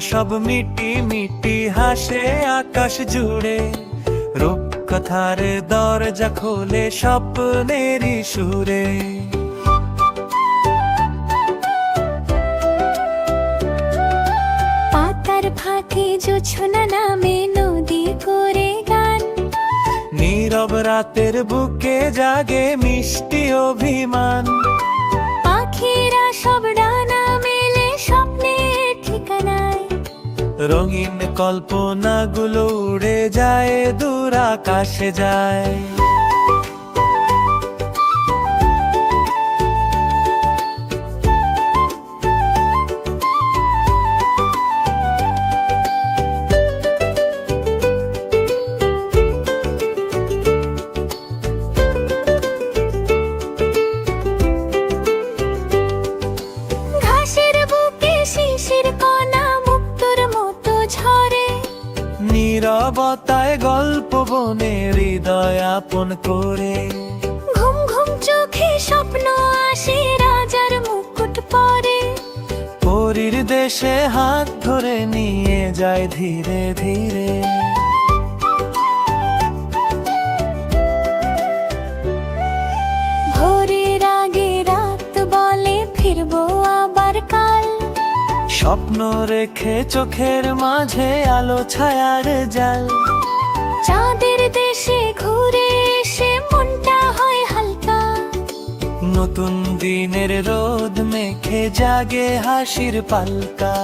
সব মিটি মিটি হাসে আকাশ জুড়ে। রূপকথার দরজা খোলে স্বপ্নেরই সুরে। পাতার ফাঁকে জোছনা নামে নদী করে গান। নীরব রাতের বুকে জাগে মিষ্টি অভিমান। রঙিন কল্পনাগুলো উড়ে যায় দূর আকাশে যায়। নীরবতায় গল্প বনে হৃদয় আপন করে। ঘুম ঘুম চোখে স্বপ্ন আসে রাজার মুকুট পরে। পরীর দেশে হাত ধরে নিয়ে যায় ধীরে ধীরে। স্বপ্ন রেখে চোখের মাঝে আলো ছায়ার জাল। চাঁদের দেশে ঘুরে এসে মনটা হয় হালকা। নতুন দিনের রোদ মেখে জাগে হাসির পালকা।